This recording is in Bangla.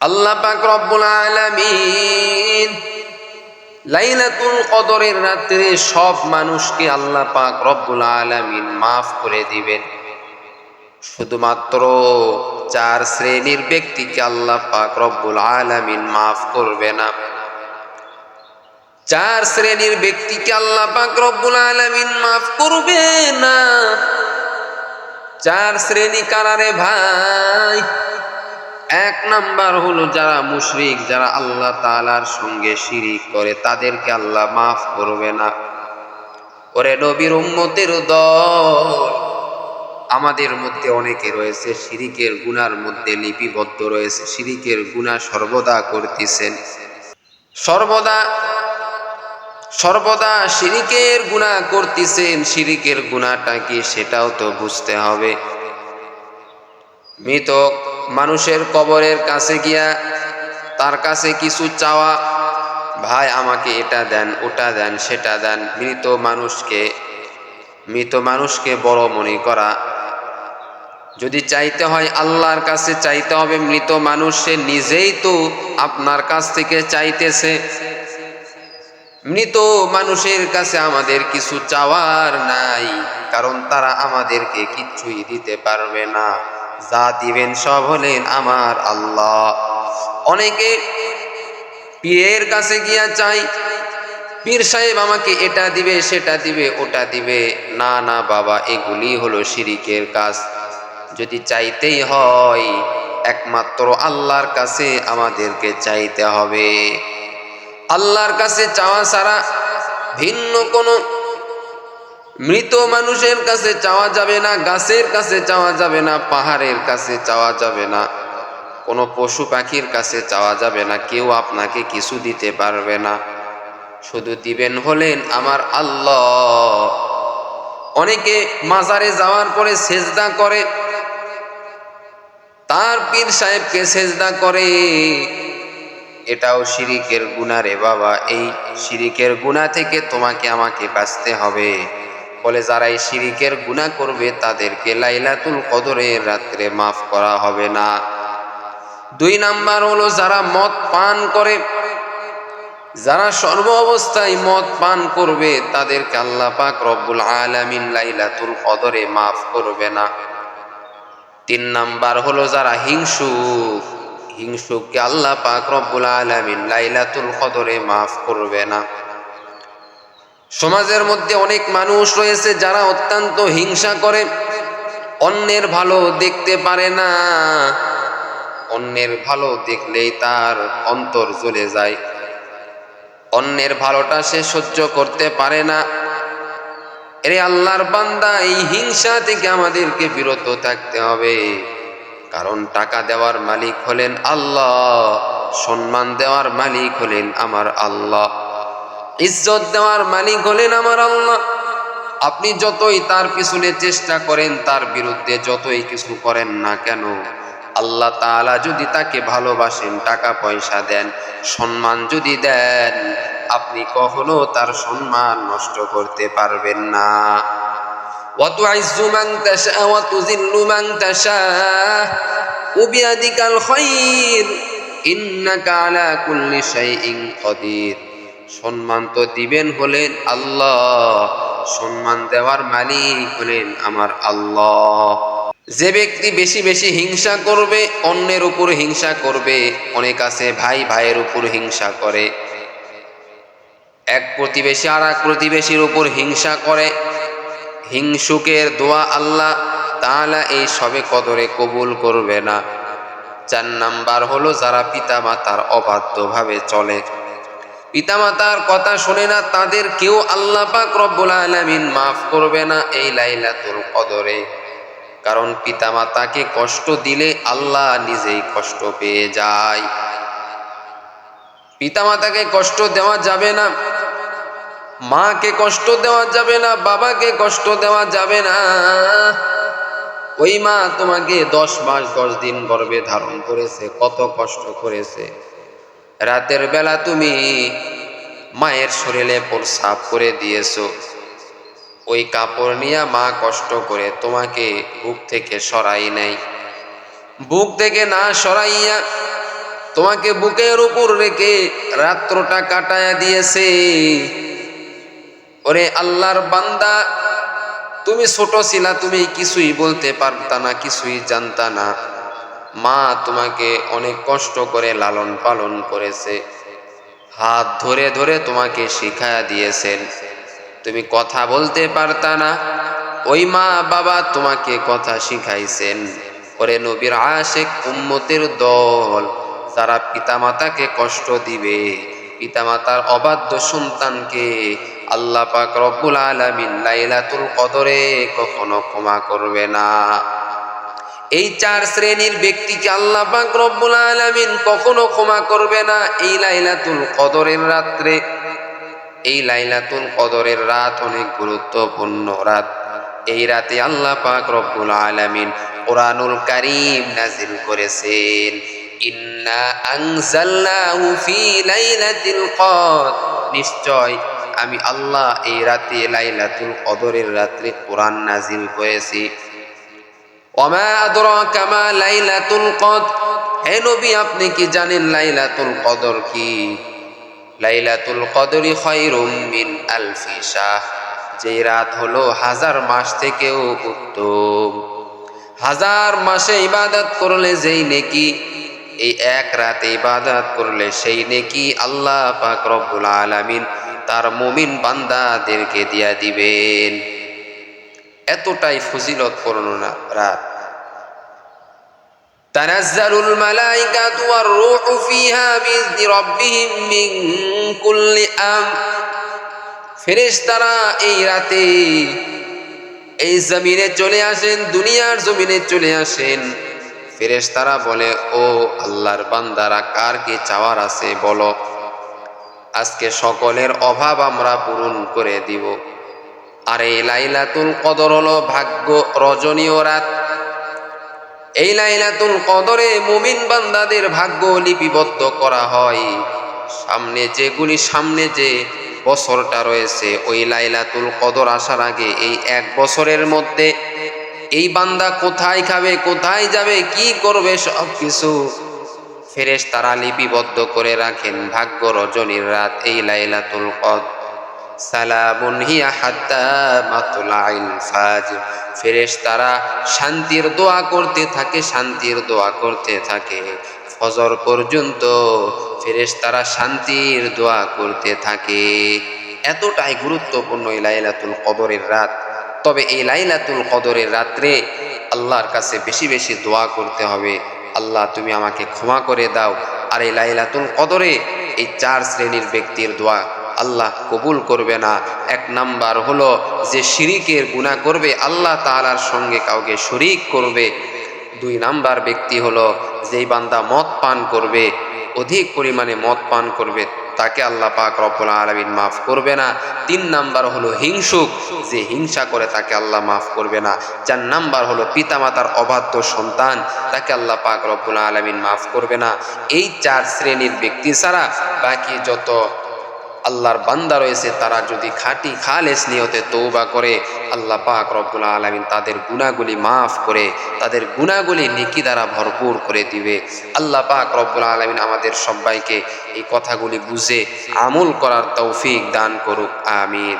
আল্লাহ পাক রব্বুল আলামিন লাইলাতুল কদরের রাত্রে সব মানুষকে আল্লাহ পাক রব্বুল আলামিন মাফ করে দিবেন। শুধুমাত্র চার শ্রেণির ব্যক্তিকে আল্লাহ পাক রব্বুল আলামিন মাফ করবে না। চার শ্রেণির ব্যক্তিকে আল্লাহ পাক রব্বুল আলামিন মাফ করবে না। চার শ্রেণি কারারে ভাই এক নাম্বার হলো যারা মুশরিক, যারা আল্লাহ তালার সঙ্গে শিরিক করে, তাদেরকে আল্লাহ মাফ করবে না। ওরে নবীর উম্মতের দল, আমাদের মধ্যে অনেকে রয়েছে, শিরিকের গুনার মধ্যে লিপিবদ্ধ রয়েছে, শিরিকের গুনাহ সর্বদা করতেছেন। সর্বদা সর্বদা শিরিকের গুনাহ করতেছেন, শিরিকের গুনাহটা কি সেটাও তো বুঝতে হবে। মৃত মানুষের কবরের কাছে গিয়া তার কাছে কিছু চাওয়া, ভাই, আমাকে এটা দেন, ওটা দেন, সেটা দেন। মৃত মানুষকে মৃত মানুষকে বড় মনে করা। যদি চাইতে হয় আল্লাহর কাছে চাইতে হবে মৃত মানুষ, সে নিজেই তো আপনার কাছ থেকে চাইতেছে। মৃত মানুষের কাছে আমাদের কিছু চাওয়ার নাই, কারণ তারা আমাদেরকে কিচ্ছুই দিতে পারবে না। যা দিবেন সব হলেন আমার আল্লাহ। অনেকে পীরের কাছে গিয়া চাই, পীর সাহেব আমাকে এটা দিবে, সেটা দিবে, ওটা দিবে। না না, বাবা, এগুলি হলো শিরিকের কাজ। যদি চাইতেই হয়, একমাত্র আল্লাহর কাছে আমাদেরকে চাইতে হবে। আল্লাহর কাছে চাওয়া ছাড়া ভিন্ন কোনো মৃত মানুষের কাছে চাওয়া যাবে না, গাছের কাছে চাওয়া যাবে না, পাহাড়ের কাছে চাওয়া যাবে না, কোনো পশু পাখির কাছে চাওয়া যাবে না, কেউ আপনাকে কিছু দিতে পারবে না। শুধু দিবেন হলেন আমার আল্লাহ। অনেকে মাজারে যাওয়ার পরে সেজদা করে, তার পীর সাহেবকে সেজদা করে। এটাও শিরিকের গুণা রে বাবা, এই শিরিকের গুণা থেকে তোমাকে আমাকে বাঁচতে হবে। বলে, যারা এই শিরিকের গুণা করবে, তাদেরকে লাইলাতুল কদরের রাত্রে মাফ করা হবে না। দুই নাম্বার হলো, যারা মদ পান করে, যারা সর্ব অবস্থায় মদ পান করবে, তাদেরকে আল্লাহ পাক রব্বুল আলামিন লাইলাতুল কদরে মাফ করবে না। তিন নাম্বার হলো, যারা হিংসুক, হিংসুককে আল্লাহ পাক রব্বুল আলামিন লাইলাতুল কদরে মাফ করবে না। সমাজের মধ্যে অনেক মানুষ রয়েছে যারা অত্যন্ত হিংসা করে। অন্যের ভালো দেখতে পারে না। অন্যের ভালো দেখলেই তার অন্তর জ্বলে যায়। অন্যের ভালোটা সে সহ্য করতে পারে না। এরে আল্লাহর বান্দা, এই হিংসা থেকে আমাদেরকে বিরত থাকতে হবে। কারণ টাকা দেওয়ার মালিক হলেন আল্লাহ, সম্মান দেওয়ার মালিক হলেন আমার আল্লাহ। ইজ্জত দেওয়ার মালিক হলেন আমার আল্লাহ আপনি যতই তার পিছনে চেষ্টা করেন তার বিরুদ্ধে যতই কিছু করেন না কেন আল্লাহ তাআলা যদি তাকে ভালোবাসেন টাকা পয়সা দেন সম্মান যদি দেন আপনি কখনো তার সম্মান নষ্ট করতে পারবেন না وتعز من تشاء وتذل من تشاء وبيدك الخير إنك على كل شيء قدير সম্মান তো দিবেন হলেন আল্লাহ, সম্মান দেওয়ার মালিক হলেন আমার আল্লাহ। যে ব্যক্তি বেশি বেশি হিংসা করবে, অন্যের উপর হিংসা করবে, অনেক আছে ভাই ভাইয়ের উপর হিংসা করে। এক প্রতিবেশী আর এক প্রতিবেশীর উপর হিংসা করে। হিংসুকের দোয়া আল্লাহ তাআলা এই সবে কদরে কবুল করবে না। চার নাম্বার হলো যারা পিতা মাতার অবাধ্যভাবে চলে। পিতামাতার কথা শুনে না তাদের কেউ আল্লাহ পাক রব্বুল আলামিন মাফ করবে না এই লাইলাতুল কদরে। কারণ পিতামাতাকে কষ্ট দিলে আল্লাহ নিজেই কষ্ট পেয়ে যায়। পিতামাতাকে কষ্ট দেওয়া যাবে না, মাকে কষ্ট দেওয়া যাবে না, বাবাকে কষ্ট দেওয়া যাবে না। ওই মা তোমাকে দশ মাস দশ দিন গর্বে ধারণ করেছে, কত কষ্ট করেছে। রাতের বেলা তুমি মায়ের শরীরে প্রসাব করে দিয়েছ। ওই কাপড় নিয়ে মা কষ্ট করে তোমাকে বুক থেকে সরাই নাই। বুক থেকে না সরাইয়া তোমাকে বুকের উপর রেখে রাত্রটা কাটায়া দিয়েছে। ওরে আল্লাহর বান্দা, তুমি ছোট ছিলা, তুমি কিছুই বলতে পারতা না, কিছুই জানতা না। মা তোমাকে অনেক কষ্ট করে লালন পালন করেছে। হাত ধরে ধরে তোমাকে শিখায়া দিয়েছেন। তুমি কথা বলতে পারতা না। ওই মা বাবা তোমাকে কথা শিখাইছেন। ওরে নবীর আশেক উম্মতের দল, যারা পিতামাতাকে কষ্ট দিবে, পিতামাতার অবাধ্য সন্তানকে আল্লাহ পাক রব্বুল আলামিন লাইলাতুল কদরে কখনো ক্ষমা করবে না। এই চার শ্রেণির ব্যক্তিকে আল্লাহ পাক রব্বুল আলামিন কখনো ক্ষমা করবে না। এই লাইলাতুল কদরের রাত্রে, এই লাইলাতুল কদরের রাত অনেক গুরুত্বপূর্ণ রাত। এই রাতে আল্লাহ পাক রব্বুল আলামিন কোরআনুল কারীম নাজিল করেছেন। ইন্না নিশ্চয় আমি আল্লাহ এই রাতে লাইলাতুল কদরের রাত্রে কোরআন নাজিল করেছি। ওমা আদরাকা মা লাইলাতুল নবী, আপনি কি জানেন লাইলাতুল কদর কি? লাইলাতুল কদরি খৈরুম মিন আলফি শাহ। যে রাত হলো হাজার মাস থেকেও উত্তম। হাজার মাসে ইবাদত করলে যেই নেকি, এই এক রাতে ইবাদত করলে সেই নেকি আল্লাহ পাক রব্বুল আলামিন তার মুমিন বান্দাদেরকে দিয়া দিবেন। এতটাই ফজিলতপূর্ণ রাত। تنزل الملائكة والروح فيها بإذن ربهم من كل أمر ফেরেশতারা এই রাতে এই জমিনে চলে আসেন দুনিয়ার জমিনে চলে আসেন ফেরেশতারা বলে ও আল্লাহর বান্দারা কার কি চাওয়ার আছে বলো আজকে সকলের অভাব আমরা পূরণ করে দিব আর এই লাইলাতুল কদর হলো ভাগ্য রজনীয় রাত এই লাইলাতুল কদরে মুমিন বান্দাদের ভাগ্য লিপিবদ্ধ করা হয়। সামনে যেগুলি সামনে যে বছরটা রয়েছে, ওই লাইলাতুল কদর আসার আগে এই এক বছরের মধ্যে এই বান্দা কোথায় খাবে, কোথায় যাবে, কি করবে সব কিছু ফেরেশ তারা লিপিবদ্ধ করে রাখেন। ভাগ্য রজনীর রাত এই লাইলাতুল কদ সালামুন হিয়া হাত্তা মাতলাইল ফাজর ফেরেশ তারা শান্তির দোয়া করতে থাকে, শান্তির দোয়া করতে থাকে। ফজর পর্যন্ত ফেরেশ তারা শান্তির দোয়া করতে থাকে। এতটাই গুরুত্বপূর্ণ এই লাইলাতুল কদরের রাত। তবে এই লাইলাতুল কদরের রাত্রে আল্লাহর কাছে বেশি বেশি দোয়া করতে হবে। আল্লাহ, তুমি আমাকে ক্ষমা করে দাও। আর এই লাইলাতুল কদরে এই চার শ্রেণির ব্যক্তির দোয়া আল্লাহ কবুল করবে না। এক নাম্বার হলো যে শিরিকের গুণা করবে, আল্লাহ তাআলার সঙ্গে কাউকে শরিক করবে। দুই নাম্বার ব্যক্তি হলো যেই বান্দা মদ পান করবে, অধিক পরিমাণে মদ পান করবে, তাকে আল্লাহ পাক রব্বুল আলমিন মাফ করবে না। তিন নাম্বার হলো হিংসুক, যে হিংসা করে তাকে আল্লাহ মাফ করবে না। চার নাম্বার হলো পিতামাতার অবাধ্য সন্তান, তাকে আল্লাহ পাক রব্বুল আলমিন মাফ করবে না। এই চার শ্রেণির ব্যক্তি ছাড়া বাকি যত আল্লাহর বান্দা রয়েছে, তারা যদি খাটি খালেস নিয়তে তৌবা করে, আল্লাহ পাক রব্বুল আলমিন তাদের গুণাগুলি মাফ করে, তাদের গুণাগুলি নিকি দ্বারা ভরপুর করে দিবে। আল্লাহ পাক রব্বুল আলমিন আমাদের সবাইকে এই কথাগুলি বুঝে আমল করার তৌফিক দান করুক, আমিন।